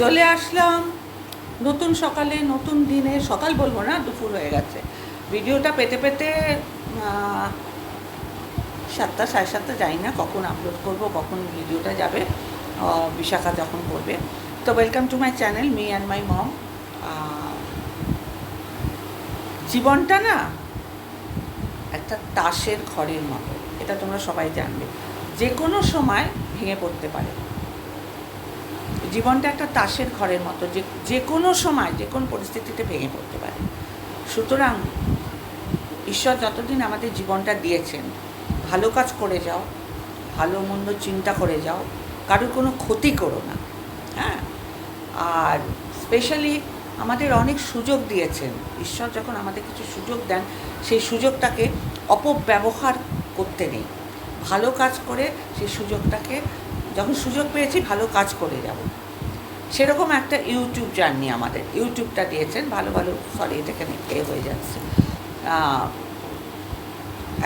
চলে আসলাম। নতুন সকালে, নতুন দিনে, সকাল বলব না, দুপুর হয়ে গেছে। ভিডিওটা পেতে পেতে সাতটা, সাড়ে সাতটা যাই না কখন আপলোড করব, কখন ভিডিওটা যাবে বিশাখা যখন করবে। তো welcome to my channel me and my mom জীবনটা না একটা তাসের ঘরের মতো, এটা তোমরা সবাই জানবে। যে কোনো সময় ভেঙে পড়তে পারে। জীবনটা একটা তাসের ঘরের মতো, যে যে কোনো সময়, যে কোনো পরিস্থিতিতে ভেঙে পড়তে পারে। সুতরাং ঈশ্বর যতদিন আমাদের জীবনটা দিয়েছেন, ভালো কাজ করে যাও, ভালো মন্দ চিন্তা করে যাও, কারোর কোনো ক্ষতি করো না হ্যাঁ? আর স্পেশালি আমাদের অনেক সুযোগ দিয়েছেন। ঈশ্বর যখন আমাদের কিছু সুযোগ দেন, সেই সুযোগটাকে অপব্যবহার করতে নেই। ভালো কাজ করে, সেই সুযোগটাকে, যখন সুযোগ পেয়েছি, ভালো কাজ করে যাব। সেরকম একটা ইউটিউব জার্নি আমাদের। ইউটিউবটা দিয়েছেন, ভালো ভালো সরি এটা এখানে এ হয়ে যাচ্ছে।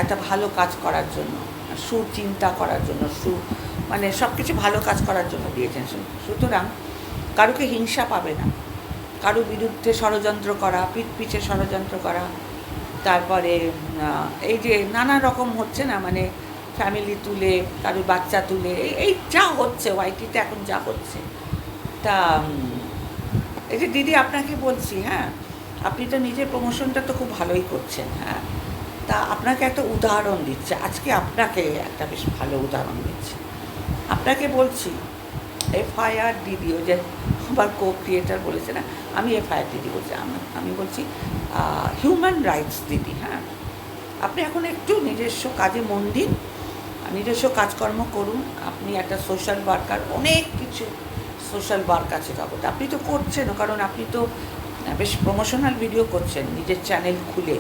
একটা ভালো কাজ করার জন্য সুচিন্তা করার জন্য সু মানে সব কিছু ভালো কাজ করার জন্য দিয়েছেন। সুতরাং কারুকে হিংসা পাবে না। কারও বিরুদ্ধে ষড়যন্ত্র করা, পিঠ পিছে ষড়যন্ত্র করা, তারপরে এই যে নানা রকম হচ্ছে না মানে ফ্যামিলি তুলে কারও বাচ্চা তুলে, এই যা হচ্ছে ওয়াইটিতে এখন যা হচ্ছে। তা এই যে দিদি আপনাকে বলছি হ্যাঁ আপনি তো নিজের প্রমোশনটা তো খুব ভালোই করছেন হ্যাঁ তা আপনাকে একটা উদাহরণ দিচ্ছে, আজকে আপনাকে একটা বেশ ভালো উদাহরণ দিচ্ছে। আপনাকে বলছি, এফআইআর দিদি ও যে আমার কো ক্রিয়েটার বলেছে না, আমি এফআইআর দিদি বলছি, আমি বলছি হিউম্যান রাইটস দিদি হ্যাঁ আপনি এখন একটু নিজস্ব কাজে মন দিন, নিজস্ব কাজকর্ম করুন, আপনি একটা সোশ্যাল ওয়ার্কার অনেক কিছু সোশ্যাল ওয়ার্ক আছে জগতে আপনি তো করছেনও, কারণ আপনি তো বেশ প্রমোশনাল ভিডিও করছেন, নিজের চ্যানেল খুলে।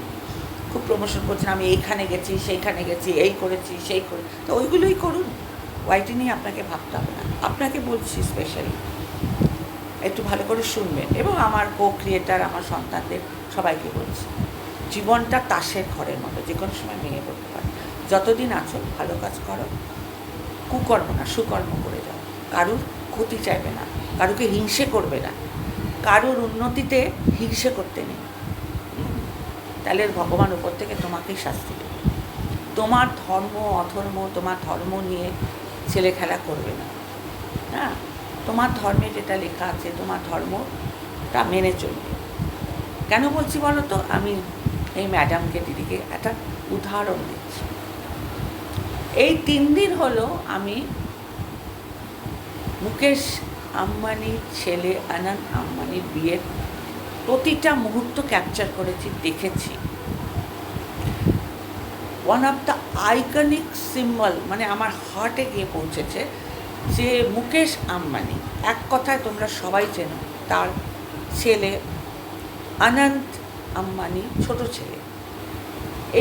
খুব প্রমোশন করছেন, আমি এইখানে গেছি, সেইখানে গেছি, এই করেছি, সেই করে, তো ওইগুলোই করুন। ওয়াইটি নিয়ে আপনাকে ভাবতে হবে না। আপনাকে বলছি স্পেশালি একটু ভালো করে শুনবেন। এবং আমার কো ক্রিয়েটার আমার সন্তানদের সবাইকে বলছি, জীবনটা তাসের ঘরের মতো, যে কোনো সময় ভেঙে পড়তে পারে। যতদিন আছো, ভালো কাজ করো। কুকর্ম না, সুকর্ম করে যাও। কারুর ক্ষতি চাইবে না, কারোকে হিংসে করবে না, কারোর উন্নতিতে হিংসে করতে নেই। তাহলে ভগবান উপর থেকে তোমাকেই শাস্তি দেবে। তোমার ধর্ম, অধর্ম, তোমার ধর্ম নিয়ে ছেলে খেলা করবে না। হ্যাঁ তোমার ধর্মে যেটা লেখা আছে, তোমার ধর্মটা মেনে চলবে। কেন বলছি বলো তো? আমি এই ম্যাডামকে, দিদিকে একটা উদাহরণ দিচ্ছি। এই তিন দিন হলো আমি মুকেশ আম্বানির ছেলে আনন্দ আম্বানির বিয়ের প্রতিটা মুহূর্ত ক্যাপচার করেছি, দেখেছি। One of the iconic symbol মানে আমার হার্টে গিয়ে পৌঁছেছে যে মুকেশ আম্বানি, এক কথায় তোমরা সবাই চেনো, তার ছেলে আনন্ত আম্বানি, ছোট ছেলে।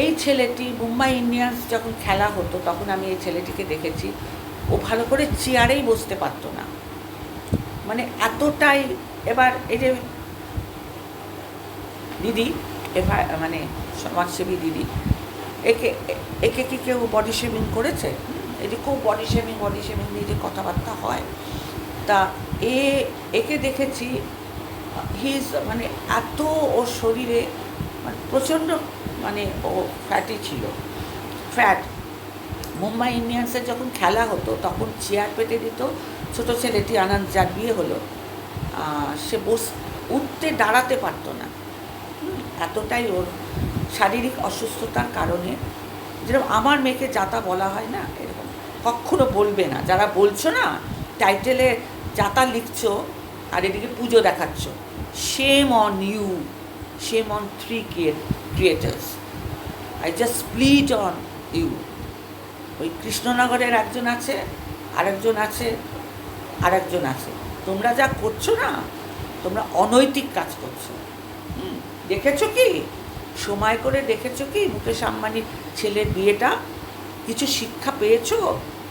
এই ছেলেটি মুম্বাই ইন্ডিয়ান্স যখন খেলা হতো, তখন আমি এই ছেলেটিকে দেখেছি। ও ভালো করে চেয়ারেই বসতে পারতো না। মানে এতটাই এবার এই যে দিদি এবার মানে সমাজসেবী দিদি, একে একে কি কেউ বডি শেভিং করেছে? এই যে খুব বডি শেভিং বডি শেভিং নিয়ে যে কথাবার্তা হয়। তা এ, একে দেখেছি হিজ মানে এত ওর শরীরে মানে প্রচণ্ড মানে ও ফ্যাটি ছিল। ফ্যাট মুম্বাই ইন্ডিয়ান্সের যখন খেলা হতো, তখন চেয়ার পেতে দিত ছোটো ছেলেটি আনন্দ, যার বিয়ে হলো। সে বস, উঠতে দাঁড়াতে পারতো না। এতটাই ওর শারীরিক অসুস্থতার কারণে। যেরকম আমার মেয়েকে যাতা বলা হয় না, এরকম কখনো বলবে না। যারা বলছো না, টাইটেলে যাতা লিখছো আর এদিকে পুজো দেখাচ্ছ shame on you shame on three creators I just pleat on you ওই কৃষ্ণনগরের একজন আছে, আরেকজন আছে আরেকজন আছে। তোমরা যা করছ না, তোমরা অনৈতিক কাজ করছ। দেখেছ কি? সময় করে দেখেছ কি? মুকেশ আম্বানির ছেলের বিয়েটা? কিছু শিক্ষা পেয়েছ?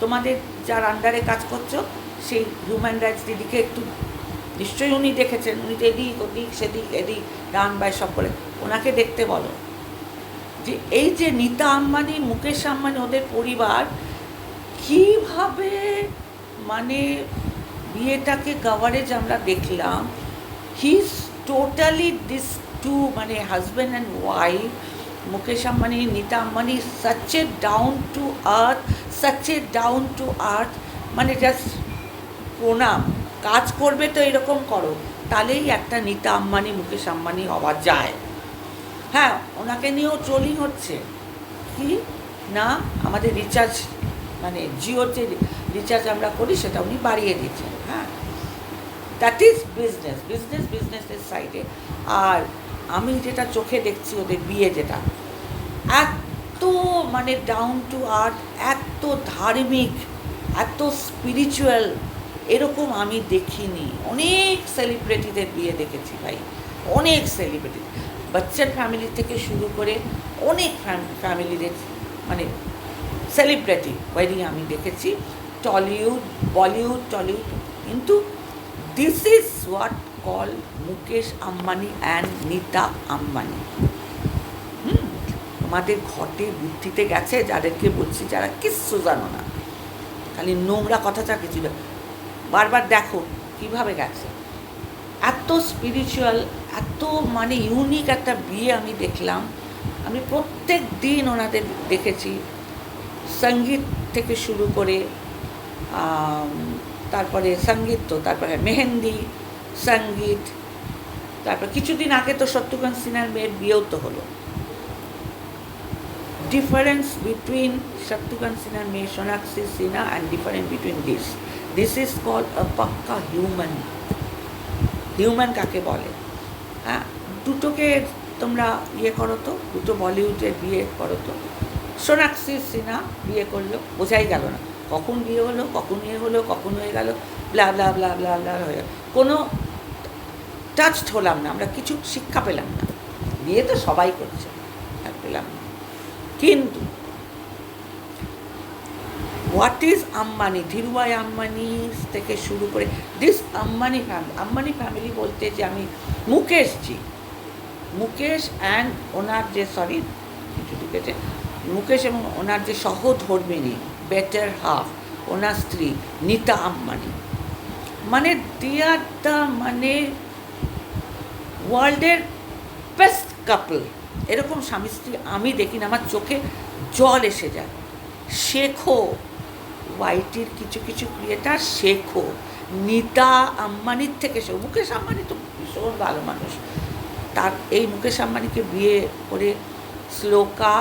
তোমাদের যার আন্ডারে কাজ করছ, সেই হিউম্যান রাইটস দিদিকে একটু, নিশ্চয়ই উনি দেখেছেন। উনি এদিক ওদিক, সেদিক, এদিক, ডান বাই সব করে। ওনাকে দেখতে বলো। যে এই যে নীতা আম্বানি, মুকেশ আম্বানি, ওদের পরিবার, কীভাবে মানে বিয়েটাকে কভারেজ আমরা দেখলাম he is totally this two মানে husband and wife Mukesh Ambani, Nita Ambani such a down to earth such a down to earth মানে জাস্ট প্রণাম, কাজ করবে তো এরকম করো, তাহলেই একটা নীতা আম্বানি, মুকেশ আম্বানি হওয়া যায়। হ্যাঁ ওনাকে নিয়েও ট্রোলিং হচ্ছে। কি? না, আমাদের রিচার্জ মানে জিওতে রিচার্জ আমরা করি, সেটা উনি বাড়িয়ে দিচ্ছেন হ্যাঁ। দ্যাট ইজ বিজনেস বিজনেস বিজনেসের সাইডে আর আমি যেটা চোখে দেখছি ওদের বিয়ে যেটা, এত মানে ডাউন টু আর্থ এত ধার্মিক, এত স্পিরিচুয়াল এরকম আমি দেখিনি। অনেক সেলিব্রিটিদের বিয়ে দেখেছি ভাই, অনেক সেলিব্রিটি বাচ্চার ফ্যামিলি থেকে শুরু করে অনেক ফ্যামিলিদের মানে সেলিব্রিটি ওয়েডিং আমি দেখেছি। টলিউড বলিউড টলিউড কিন্তু this is what call Mukesh Ambani and Nita Ambani আমাদের ঘটে, বুদ্ধিতে গেছে, যাদেরকে বলছি যারা কিচ্ছু জানো না। খালি নোংরা কথাটা কিছু না। বারবার দেখো কীভাবে গেছে। এত স্পিরিচুয়াল এত মানে ইউনিক একটা বিয়ে আমি দেখলাম। আমি প্রত্যেক দিন ওনাদের দেখেছি। সংগীত থেকে শুরু করে তারপরে সংগীত তো, তারপরে মেহেন্দি, সংগীত, তারপর কিছুদিন আগে তো সত্যকান সিনহার মেয়ের বিয়েও তো হলো। ডিফারেন্স বিটুইন Shaktikan Sinha মেয়ে May Sonakshi and difference difference this this is is called a human human কাকে বলে? হ্যাঁ দুটোকে তোমরা ইয়ে করো তো, দুটো বলিউডে বিয়ে করো তো। সোনাক্ষী সিনহা বিয়ে করল, বোঝাই গেল না। কখন বিয়ে হলো, কখন ইয়ে হলো, কখন হয়ে গেল blah blah blah blah blah হয়ে গেল। কোনো টাচড হলাম না, আমরা কিছু শিক্ষা পেলাম না। বিয়ে তো সবাই করছে, আর পেলাম না। কিন্তু হোয়াট ইজ আম্বানি ধীরুভাই আম্বানি থেকে শুরু করে this Ambani family Ambani family বলতে যে আমি মুকেশজি মুকেশ অ্যান্ড ওনার যে সরি কিছু লিখেছে মুকেশ এবং ওনার যে সহধর্মিনী বেটার হাফ ওনার স্ত্রী, নীতা আম্বানি। মানে দে আর দ্য মানে ওয়ার্ল্ডের বেস্ট কাপল এরকম স্বামী স্ত্রী আমি দেখি না, আমার চোখে জল এসে যায়। শেখো ওয়াইটির কিছু কিছু ক্রিয়েটার শেখো। নিতা আম্বানির থেকে শেখো। মুকেশ আম্বানি তো ভীষণ ভালো মানুষ। তার এই মুকেশ আম্বানিকে বিয়ে করে শ্লোকা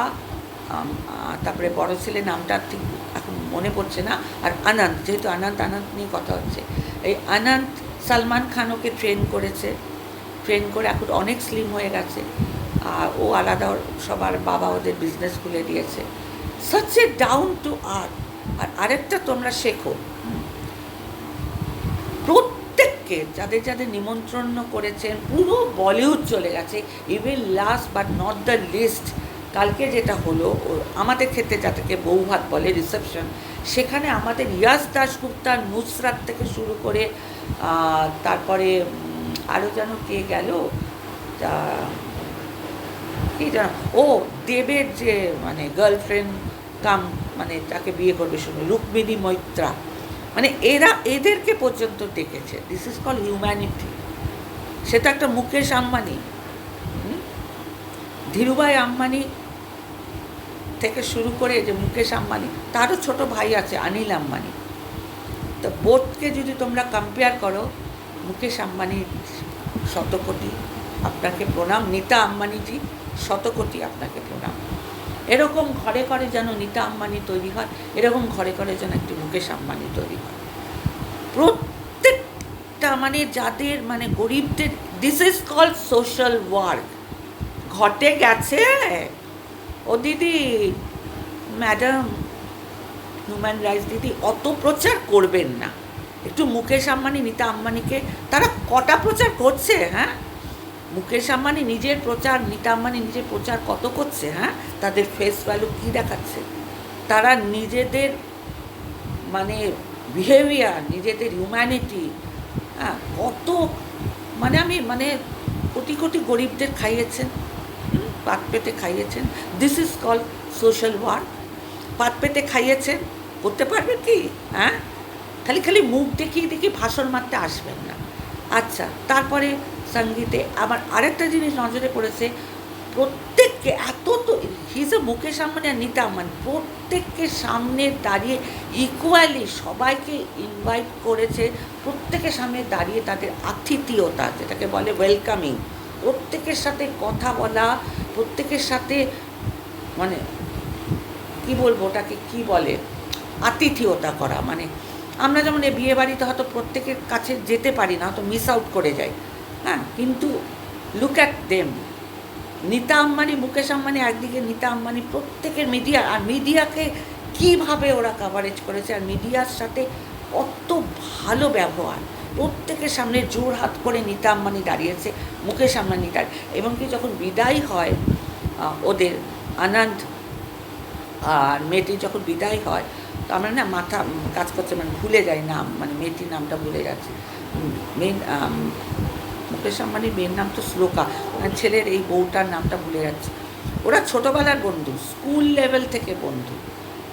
তারপরে বড় ছেলে নামটা ঠিক এখন মনে পড়ছে না। আর আনন্দ যেহেতু আনন্দ আনন্দ নিয়ে কথা হচ্ছে। এই আনন্দ সালমান খান ওকে ট্রেন করেছে। ট্রেন করে এখন অনেক স্লিম হয়ে গেছে। আর ও আলাদা সবার বাবা ওদের বিজনেস খুলে দিয়েছে। Such a down to earth আর আরেকটা তোমরা শেখো। প্রত্যেককে যাদের যাদের নিমন্ত্রণ করেছেন, পুরো বলিউড চলে গেছে even last but not the least কালকে যেটা হলো আমাদের ক্ষেত্রে যাদেরকে বৌভাত বলে রিসেপশন সেখানে আমাদের ইয়াস দাশগুপ্তার নুসরাত থেকে শুরু করে তারপরে আরও যেন কে গেল? তা, কি জানো ও দেবের যে মানে গার্লফ্রেন্ড কাম মানে তাকে বিয়ে করবে শুনে, রুক্মিণী মৈত্রা। মানে এরা এদেরকে পর্যন্ত ডেকেছে। দিস ইজ কল হিউম্যানিটি সেটা একটা মুকেশ আম্বানি। ধীরুভাই আম্বানি থেকে শুরু করে যে মুকেশ আম্বানি, তারও ছোট ভাই আছে অনিল আম্বানি। তো বোধকে যদি তোমরা কম্পেয়ার করো, মুকেশ আম্বানি শতকোটি, আপনাকে প্রণাম, নীতা আম্বানিজি শতকোটি আপনাকে এরকম ঘরে ঘরে যেন নীতা আম্বানি তৈরি হয়, এরকম ঘরে ঘরে যেন একটি মুকেশ আম্বানি তৈরি হয়। প্রত্যেকটা মানে যাদের মানে গরিবদের this is call social work ঘটে গেছে। ও দিদি ম্যাডাম হিউম্যান রাইটস দিদি, অত প্রচার করবেন না। একটু মুকেশ আম্বানি, নীতা আম্বানিকে, তারা কটা প্রচার করছে হ্যাঁ? মুকেশ আম্বানি নিজের প্রচার, নীতা আম্বানি নিজের প্রচার কত করছে হ্যাঁ? তাদের ফেস ভ্যালু কী দেখাচ্ছে? তারা নিজেদের মানে বিহেভিয়ার নিজেদের হিউম্যানিটি হ্যাঁ? কত মানে আমি মানে কোটি কোটি গরিবদের খাইয়েছেন পাত পেতে খাইয়েছেন। This is call social work পাত পেতে খাইয়েছেন। করতে পারবে কি হ্যাঁ? খালি খালি মুখ দেখিয়ে দেখি ভাষণ মারতে আসবেন না। আচ্ছা তারপরে সঙ্গীতে। আবার আরেকটা জিনিস নজরে পড়েছে, প্রত্যেককে, এত তো হিজ মুকেশ আম্বানি আর নিতা আম্বানি, প্রত্যেককে সামনে দাঁড়িয়ে ইকুয়ালি সবাইকে ইনভাইট করেছে, প্রত্যেকের সামনে দাঁড়িয়ে তাদের আতিথিয়তা, যেটাকে বলে ওয়েলকামিং প্রত্যেকের সাথে কথা বলা, প্রত্যেকের সাথে মানে কি বলব ওটাকে, কি বলে? আতিথেয়তা করা। মানে আমরা যেমন এই বিয়ে বাড়িতে হয়তো প্রত্যেকের কাছে যেতে পারি না, হয়তো মিস আউট করে যাই। হ্যাঁ কিন্তু look at them Nita Ambani, Mukesh Ambani একদিকে, নিতা আম্বানি প্রত্যেকের মিডিয়া আর মিডিয়াকে কীভাবে ওরা কাভারেজ করেছে, আর মিডিয়ার সাথে কত ভালো ব্যবহার। প্রত্যেকের সামনে জোর হাত করে নিতা আম্বানি দাঁড়িয়েছে, মুকেশ আম্বানি দাঁড়িয়ে এবং কি যখন বিদায় হয় ওদের আনন্দ, আর মেয়েটির যখন বিদায় হয়, তো আমরা না মাথা কাজ করছে মানে ভুলে যাই নাম মানে মেয়েটির নামটা ভুলে যাচ্ছে। মেন মুকেশ আম্বানির মেয়ের নাম তো শ্লোকা। ছেলের এই বউটার নামটা ভুলে যাচ্ছে। ওরা ছোটোবেলার বন্ধু, স্কুল লেভেল থেকে বন্ধু।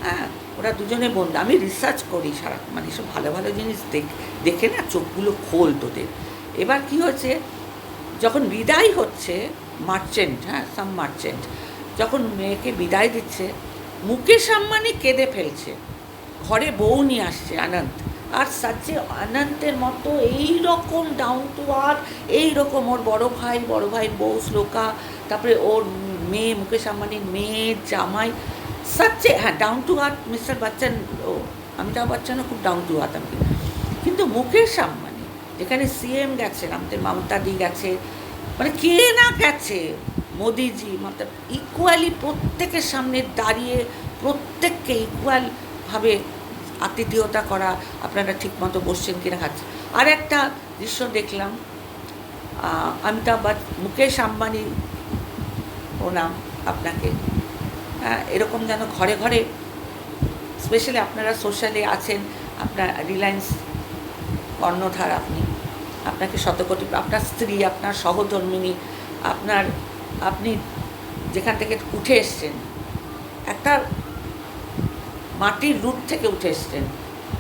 হ্যাঁ ওরা দুজনে বন্ধু। আমি রিসার্চ করি সারা মানে সব ভালো ভালো জিনিস দেখ, দেখে না চোখগুলো খোল তোদের। এবার কি হয়েছে, যখন বিদায় হচ্ছে মার্চেন্ট হ্যাঁ সাম মার্চেন্ট যখন মেয়েকে বিদায় দিচ্ছে, মুকেশ আম্বানি কেঁদে ফেলছে। ঘরে বউ নিয়ে আসছে, আনন্দ। আর সাচে আনন্দের মতো এই রকম ডাউন টু আর এই রকম ওর বড় ভাই, বড় ভাইয়ের বউ শ্লোকা, তারপরে ওর মেয়ে মুকেশ আম্বানির মেয়ে, জামাই। সাচে হ্যাঁ down to earth mister Bachchan, ও, অমিতাভ বচ্চনও খুব ডাউন টু আর্থ আমি। কিন্তু মুকেশ আম্বানি, যেখানে সিএম গেছেন আমাদের মমতা দি গেছে মানে কে না গেছে, মোদিজি, মমতা ইকুয়ালি প্রত্যেকের সামনে দাঁড়িয়ে, প্রত্যেককে ইকুয়ালভাবে আতিথেয়তা করা আপনারা ঠিকমতো বসছেন কিনা খাচ্ছেন। আর একটা দৃশ্য দেখলাম বচ্চ মুকেশ আম্বানি প্রণাম আপনাকে। হ্যাঁ, এরকম যেন ঘরে ঘরে স্পেশালি আপনারা সোশ্যালে আছেন আপনার রিলায়েন্স কর্ণধার আপনি। আপনাকে শতকোটি আপনার স্ত্রী আপনার সহধর্মিনী আপনার আপনি যেখান থেকে উঠে এসছেন। একটা মাটির রুট থেকে উঠে এসছেন।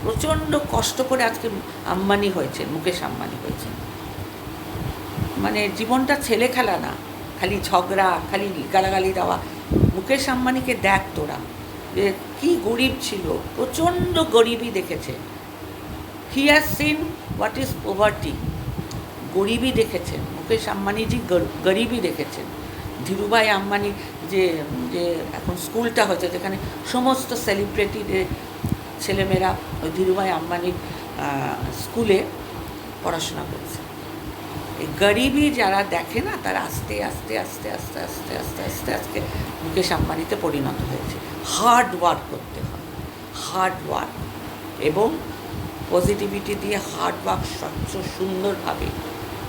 প্রচণ্ড কষ্ট করে আজকে আম্বানি হয়েছেন, মুকেশ আম্বানি হয়েছেন। মানে জীবনটা ছেলে খেলা না, খালি ঝগড়া, খালি গালাগালি দেওয়া। মুকেশ আম্বানিকে দেখ তোরা, যে কী গরিব ছিল, প্রচণ্ড গরিবই দেখেছে। He has seen what is poverty গরিবই দেখেছেন, মুকেশ আম্বানিজি গর- গরিবই দেখেছেন। ধীরুভাই আম্বানি যে যে এখন স্কুলটা হয়েছে, যেখানে সমস্ত সেলিব্রিটিদের ছেলেমেয়েরা ওই ধীরুভাই আম্বানির স্কুলে পড়াশোনা করছে। এই গরিবই যারা দেখে না, তারা আস্তে আস্তে আস্তে আস্তে আস্তে আস্তে আস্তে আস্তে মুকেশ আম্বানিতে পরিণত হয়েছে। হার্ড ওয়ার্ক করতে হয়। হার্ড ওয়ার্ক এবং পজিটিভিটি দিয়ে হার্ড ওয়ার্ক স্বচ্ছ, সুন্দরভাবে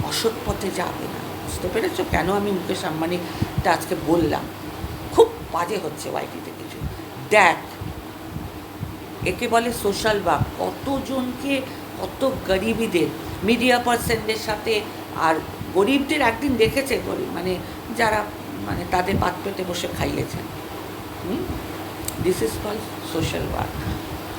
অসৎ পথে যাবে না। বুঝতে পেরেছ? কেন আমি মুকেশ আম্বানিটা আজকে বললাম? খুব বাজে হচ্ছে ওয়াইটিতে কিছু। দেখ, একে বলে সোশ্যাল ওয়ার্ক কতজনকে, কত গরিবীদের মিডিয়া পার্সনদের সাথে আর গরিবদের একদিন দেখেছে, গরিব মানে যারা মানে তাদের পাত পেতে বসে খাইয়েছেন। This is call social work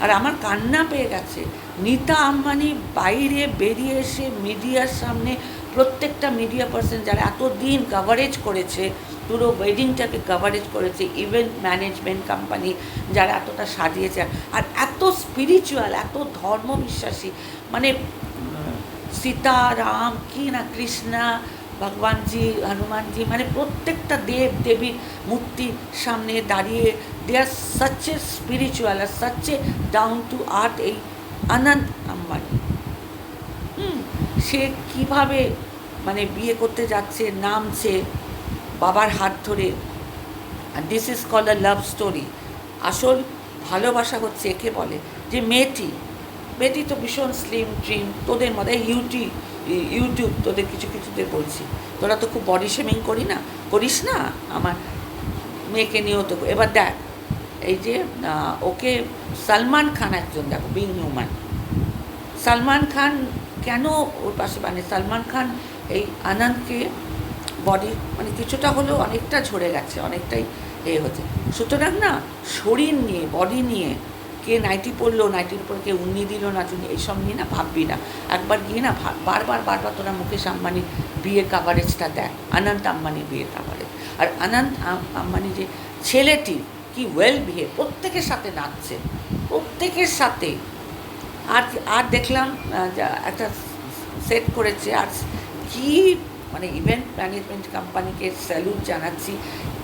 আর আমার কান্না পেয়ে গেছে। নিতা আম্বানি বাইরে বেরিয়ে এসে মিডিয়ার সামনে প্রত্যেকটা মিডিয়া পার্সন যারা এতদিন কাভারেজ করেছে পুরো ওয়েডিংটাকে কাভারেজ করেছে ইভেন্ট ম্যানেজমেন্ট কোম্পানি যারা এতটা সাজিয়েছে। আর এত স্পিরিচুয়াল এত ধর্মবিশ্বাসী মানে উম, সীতা রাম কি না কৃষ্ণা ভগবানজি হনুমানজি মানে প্রত্যেকটা দেব দেবীর মূর্তির সামনে দাঁড়িয়ে they are spiritual R such a down to earth এই আনন্দ আম্বানি। হুম সে কীভাবে মানে বিয়ে করতে যাচ্ছে, নামছে, বাবার হাত ধরে। This is call a love story আসল ভালোবাসা হচ্ছে একে বলে যে মেয়েটি মেয়েটি তো ভীষণ স্লিম ট্রিম তোদের মধ্যে ইউটি ইউটিউব তোদের কিছু কিছুতে বলছি। তোরা তো খুব বডি শেমিং করি না, করিস না আমার মেয়েকে নিয়েও তো। এবার দেখ, এই যে ওকে সালমান খান একজন দেখো বিং হিউম্যান সালমান খান কেন ওর পাশে মানে সালমান খান এই আনন্দকে বডি মানে কিছুটা হলেও অনেকটা ঝরে গেছে, অনেকটাই এ হচ্ছে। সুতরাং না, শরীর নিয়ে বডি নিয়ে কে নাইটি পরলো, নাইটির উপর কে উন্নি দিল না চুনি এইসব নিয়ে না ভাববি না। একবার গিয়ে না ভাব বারবার বারবার তোরা মুকেশ আম্বানির বিয়ের কাভারেজটা দেখ, অনন্ত আম্বানির বিয়ের কাভারেজ আর অনন্ত আম- আম্বানি যে ছেলেটি, কি ওয়েল বিহেভ প্রত্যেকের সাথে নাচছে, প্রত্যেকের সাথে। আর আর দেখলাম একটা সেট করেছে, আর কি মানে ইভেন্ট ম্যানেজমেন্ট কোম্পানিকে স্যালুট জানাচ্ছি,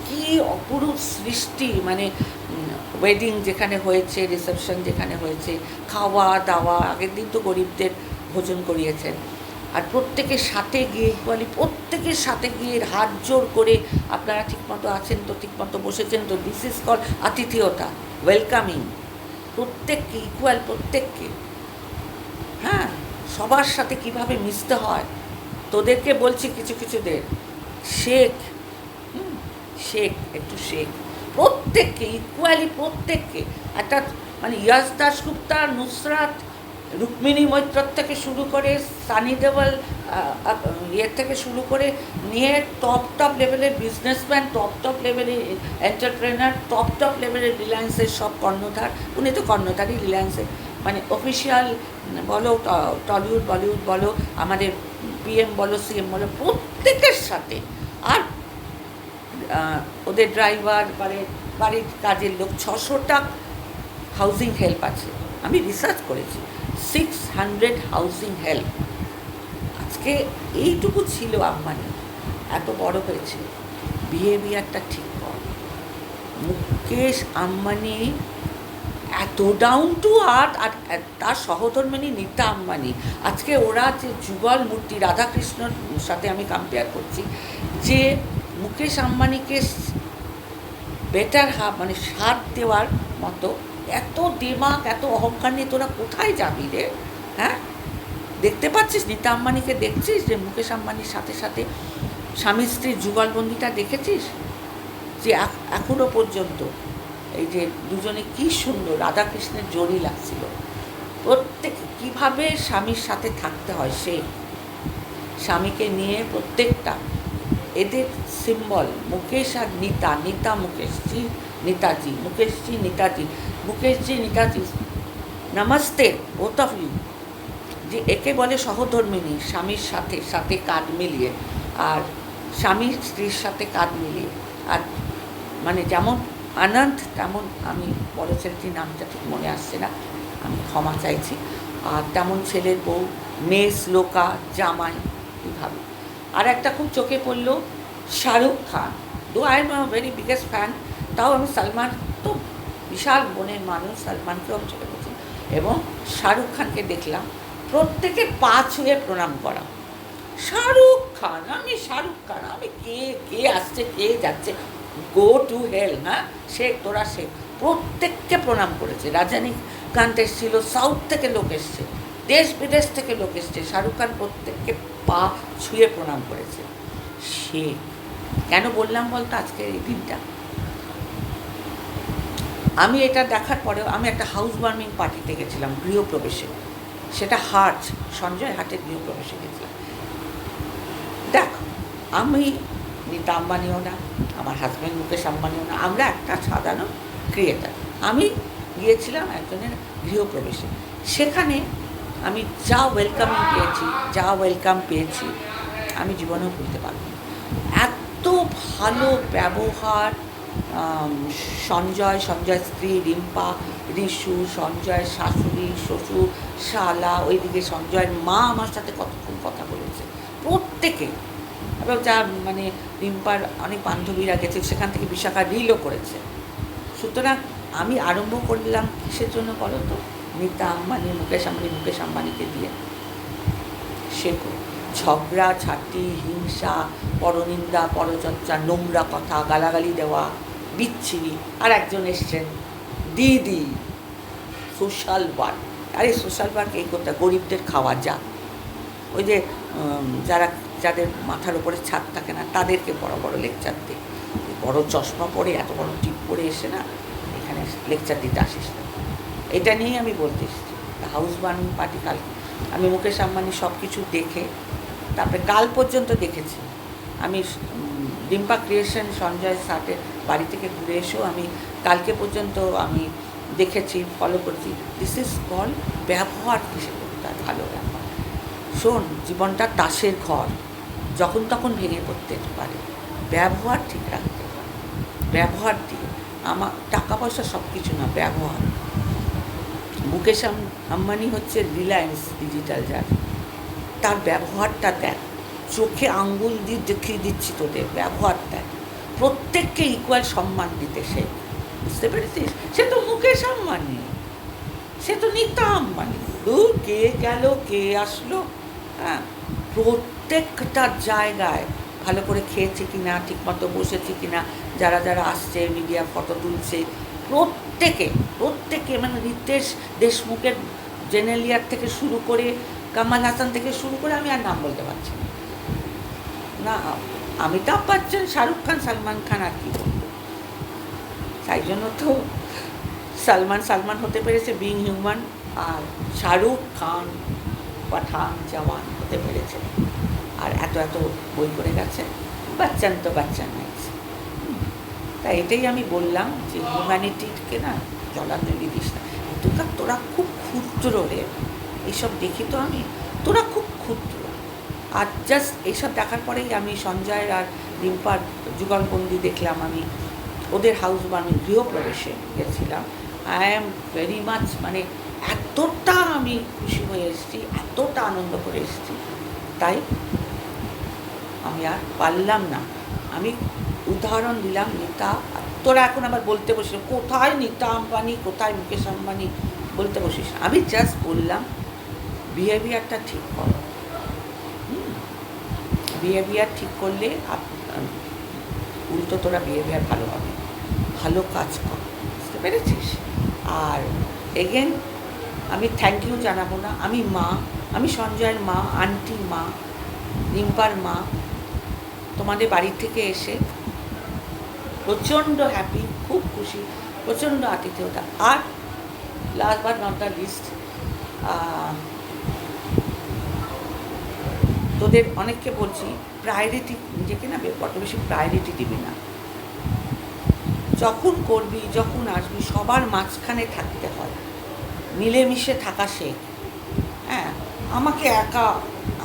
কি অপরূপ সৃষ্টি মানে ওয়েডিং যেখানে হয়েছে রিসেপশন যেখানে হয়েছে খাওয়া দাওয়া আগের দিন তো গরিবদের ভোজন করিয়েছেন। আর প্রত্যেকের সাথে গিয়ে ইকুয়ালি প্রত্যেকের সাথে গিয়ে হাত জোর করে আপনারা ঠিকমতো আছেন তো, ঠিকমতো বসেছেন তো দিস ইজ কল আতিথেয়তা ওয়েলকামিং প্রত্যেককে ইকুয়াল প্রত্যেককে। হ্যাঁ সবার সাথে কীভাবে মিশতে হয়? তোদেরকে বলছি কিছু কিছুদের শেখ শেখ, একটু শেখ। প্রত্যেককে ইকুয়ালি প্রত্যেককে। একটা মানে ইয়াস দাসগুপ্তা নুসরাত, রুক্মিণী মৈত্র থেকে শুরু করে সানি দেওয়াল ইয়ের থেকে শুরু করে নিয়ে টপ টপ লেভেলের বিজনেসম্যান টপ টপ লেভেলের এন্টারপ্রেনার টপ টপ লেভেলের রিলায়েন্সের সব কর্ণধার। উনি তো কর্ণধারই রিলায়েন্সের মানে অফিসিয়াল বলো টলিউড বলিউড বলো, আমাদের পিএম বলো সিএম বলো, প্রত্যেকের সাথে। আর ওদের ড্রাইভার বাড়ির বাড়ির কাজের লোক, ছশোটা হাউজিং হেল্প আছে। আমি রিসার্চ করেছি সিক্স হান্ড্রেড হাউজিং হেল্প আজকে এইটুকু ছিল আম্বানি। এত বড় হয়েছে। বিহেভিয়ারটা ঠিক কর। মুকেশ আম্বানি এত ডাউন টু আর্থ আর তার সহধর্মিনী নীতা আম্বানি। আজকে ওরা যে যুগল মূর্তি রাধাকৃষ্ণর সাথে আমি কম্পেয়ার করছি, যে মুকেশ আম্বানিকে বেটার হাফ মানে সাথ দেওয়ার মতো এত দিমাগ, এত অহংকার নিয়ে তোরা কোথায় যাবি রে? হ্যাঁ? দেখতে পাচ্ছিস? নীতা আম্বানিকে দেখছিস? যে মুকেশ আম্বানির সাথে সাথে স্বামী স্ত্রীর যুগলবন্দিটা দেখেছিস? যে এখনও পর্যন্ত। এই যে দুজনে কি সুন্দর, রাধাকৃষ্ণের জড়ি লাগছিল। প্রত্যেক, কীভাবে স্বামীর সাথে থাকতে হয় সে? স্বামীকে নিয়ে প্রত্যেকটা, এদের সিম্বল মুকেশ আর নিতা নিতা মুকেশজি নেতাজি মুকেশজি নেতাজি মুকেশজি নেতাজি, নমস্তে বোথ অফ ইউ যে একে বলে সহধর্মিনী, স্বামীর সাথে সাথে কাঁধ মিলিয়ে, আর স্বামীর স্ত্রীর সাথে কাঁধ মিলিয়ে। আর মানে যেমন আনন্দ, তেমন আমি বড় ছেলেটির নামটা ঠিক মনে আসছে না, আমি ক্ষমা চাইছি। আর তেমন ছেলের বউ মেয়ে শ্লোকা জামাই, এইভাবে। আর একটা খুব চোখে পড়ল Shahrukh Khan. Though I am very biggest fan তাও আমি সালমান, তো বিশাল মনের মানুষ, সালমানকেও আমি চোখে পড়ছি। এবং শাহরুখ খানকে দেখলাম, প্রত্যেকে পা ছুঁয়ে প্রণাম করা। শাহরুখ খান, আমি শাহরুখ খান, আমি কে কে আসছে, কে যাচ্ছে গো টু হেল না? শেখ তোরা শেখ প্রত্যেককে প্রণাম করেছে। রাজনীকান্ত এসেছিল সাউথ থেকে লোক এসছে দেশ বিদেশ থেকে লোক এসছে। শাহরুখ খান প্রত্যেককে পা ছুঁয়ে প্রণাম করেছে। সে, কেন বললাম বলতো আজকের এই দিনটা? আমি এটা দেখার পরেও আমি একটা হাউস ওয়ার্মিং পার্টিতে গেছিলাম গৃহপ্রবেশে। সেটা হাট সঞ্জয় হাটের গৃহপ্রবেশে গেছিলাম। দেখ, আমি নীতা আম্বানিও না, আমার হাজব্যান্ড মুকেশ আম্বানিও না। আমরা একটা সাধারণ ক্রিয়েটার আমি গিয়েছিলাম একজনের গৃহপ্রবেশে। সেখানে আমি যা ওয়েলকামিং পেয়েছি, যা ওয়েলকাম পেয়েছি, আমি জীবনেও ভুলতে পারব এত ভালো ব্যবহার সঞ্জয় সঞ্জয় স্ত্রী, রিম্পা, রিশু সঞ্জয়ের শাশুড়ি, শ্বশুর, শালা, ওইদিকে সঞ্জয়ের মা আমার সাথে কতক্ষণ কথা বলেছে। প্রত্যেকে এবার যা মানে রিম্পার অনেক বান্ধবীরা গেছে, সেখান থেকে বিশাখা রিলও করেছে। সুতরাং আমি আরম্ভ করলাম কিসের জন্য বলো তো? নীতা আম্বানি, মুকেশ আম্বানি, মুকেশ আম্বানিকে দিয়ে। শেখো ঝগড়া, ঝাঁটি, হিংসা, পরনিন্দা, পরচর্চা, নোংরা কথা, গালাগালি দেওয়া, বিচ্ছিরি। আর একজন এসছেন, দিদি, সোশ্যাল ওয়ার্ক। আরে সোশ্যাল ওয়ার্ক এই করতে গরিবদের খাওয়া, যা। ওই যে যারা যাদের মাথার উপরে ছাদ থাকে না, তাদেরকে বড় বড় লেকচার দিই বড় চশমা পরে, এত বড় টিপ পরে এসে না, এখানে লেকচার দিতে আসিস না। এটা নিয়েই আমি বলতে এসেছি। হাউস ওয়ার্মিং পার্টি কাল আমি মুকেশ আম্বানি সব কিছু দেখে, তারপরে কাল পর্যন্ত দেখেছি। আমি ডিম্পা ক্রিয়েশন, সঞ্জয় সাটের বাড়ি থেকে ঘুরে এসেও আমি কালকে পর্যন্ত আমি দেখেছি ফলো করছি। দিস ইজ কল ব্যবহার কিসে করতে ভালো ব্যবহার শোন, জীবনটা তাসের ঘর। যখন তখন ভেঙে পড়তে পারে। ব্যবহার ঠিক রাখতে হবে ব্যবহার দিয়ে আমার টাকা পয়সা সব কিছু না, ব্যবহার। মুকেশ আম্বানি হচ্ছে রিলায়েন্স ডিজিটাল যার। তার ব্যবহারটা দেখ, চোখে আঙ্গুল দিয়ে দেখিয়ে দিচ্ছি তোদের, ব্যবহার দেখ। প্রত্যেককে ইকুয়াল সম্মান দিতে সে। বুঝতে পেরেছিস? সে তো মুকেশ আম্বানি। সে তো নিতা আম্বানি। কে গেল, কে আসলো? হ্যাঁ প্রত্যেকটা জায়গায় ভালো করে খেয়েছে কি না ঠিকমতো বসেছে কি না যারা যারা আসছে মিডিয়া ফটো তুলছে, প্রত্যেকে প্রত্যেকে মানে রিতেশ দেশমুখের জেনেলিয়ার থেকে শুরু করে, কামাল হাসান থেকে শুরু করে আমি আর নাম বলতে পারছি না। অমিতাভ বচ্চন শাহরুখ খান, সালমান খান আর কি তাই জন্য তো সালমান সালমান হতে পেরেছে বিং হিউম্যান আর শাহরুখ খান, পাঠান, জওয়ান হতে পেরেছে। আর এত এত বই করে গেছে। বাচ্চান তো বাচ্চান হয়েছে তা এটাই আমি বললাম যে হিউম্যানিটিকে না জলাতলি দিস না। তোরা তোরা খুব ক্ষুদ্র রে। এইসব দেখি তো আমি। তোরা খুব ক্ষুদ্র। আর জাস্ট এইসব দেখার পরেই আমি সঞ্জয়ের আর রিম্পার যুগলবন্দি দেখলাম আমি। ওদের হাউস আমি গৃহপ্রবেশে গেছিলাম। আই অ্যাম ভেরি মাচ মানে এতটা আমি খুশি হয়ে এসেছি, এতটা আনন্দ করে এসেছি। তাই আমি আর পারলাম না। আমি উদাহরণ দিলাম, নিতা তোরা এখন আবার বলতে বসিস, কোথায় নিতা আম্বানি, কোথায় মুকেশ আম্বানি? বলতে বসিস। আমি জাস্ট বললাম বিহেভিয়ারটা ঠিক করো। বিহেভিয়ার ঠিক করলে উল্টো তোরা বিহেভিয়ার ভালো হবে। ভালো কাজ কর। বুঝতে পেরেছিস? আর এগেন আমি থ্যাংক ইউ জানাব না। আমি মা, আমি সঞ্জয়ের মা আন্টি মা রিম্পার মা তোমাদের বাড়ি থেকে এসে প্রচণ্ড হ্যাপি খুব খুশি, প্রচণ্ড আতিথেয়তা। আর লাস্ট বার নট দ্য লিস্ট তোদের অনেককে বলছি প্রায়োরিটি নিজেকে না বড্ড বেশি প্রায়োরিটি দিবি না। যখন করবি, যখন আসবি, সবার মাঝখানে থাকতে হয়। মিলেমিশে থাকা শেখ। হ্যাঁ আমাকে একা,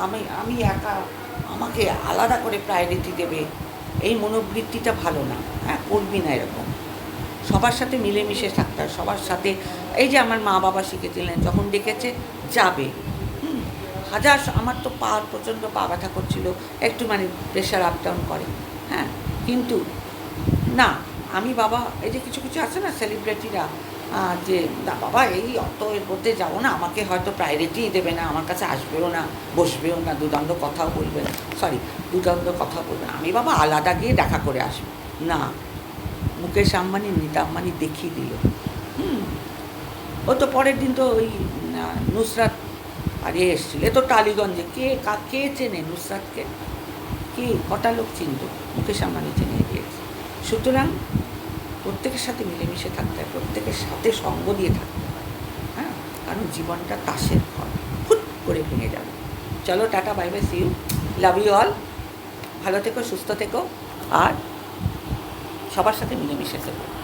আমি আমি একা আমাকে আলাদা করে প্রায়োরিটি দেবে। এই মনোবৃত্তিটা ভালো না। হ্যাঁ করবি না এরকম। সবার সাথে মিলেমিশে থাকতে হয়। সবার সাথে এই যে আমার মা বাবা শিখেছিলেন, যখন ডেকেছে, যাবে। হাজার আমার তো পা, প্রচণ্ড পা ব্যথা করছিল। একটু মানে প্রেশার আপ ডাউন করে। হ্যাঁ কিন্তু না, আমি বাবা, এই যে কিছু কিছু আছে না সেলিব্রিটিরা যে, না, বাবা, এই অত এর মধ্যে যাব না, আমাকে হয়তো প্রায়োরিটিই দেবে না, আমার কাছে আসবেও না, বসবেও না দুদণ্ড কথাও বলবে না সরি দুদণ্ড কথা বলবে না। আমি বাবা আলাদা গিয়ে দেখা করে আসব। না, মুকেশ আম্বানি নীতা আম্বানি দেখিয়ে দিল। হুম, ও তো পরের দিন তো ওই নুসরাত আর এসেছিল। এ তো টালিগঞ্জে। কে, কা, কে চেনে নুসরাতকে? কে? কটা লোক চিনত? মুকেশ আম্বানি চেনে দিয়েছে। সুতরাং প্রত্যেকের সাথে মিলেমিশে থাকতে হয়, প্রত্যেকের সাথে সঙ্গ দিয়ে থাকতে হয় হ্যাঁ? কারণ জীবনটা তাসের ঘর ফুট করে ভেঙে যাবে। চলো, tata, bye bye see you love you all ভালো থেকো, সুস্থ থেকো। আর সবার সাথে মিলেমিশে থেকো।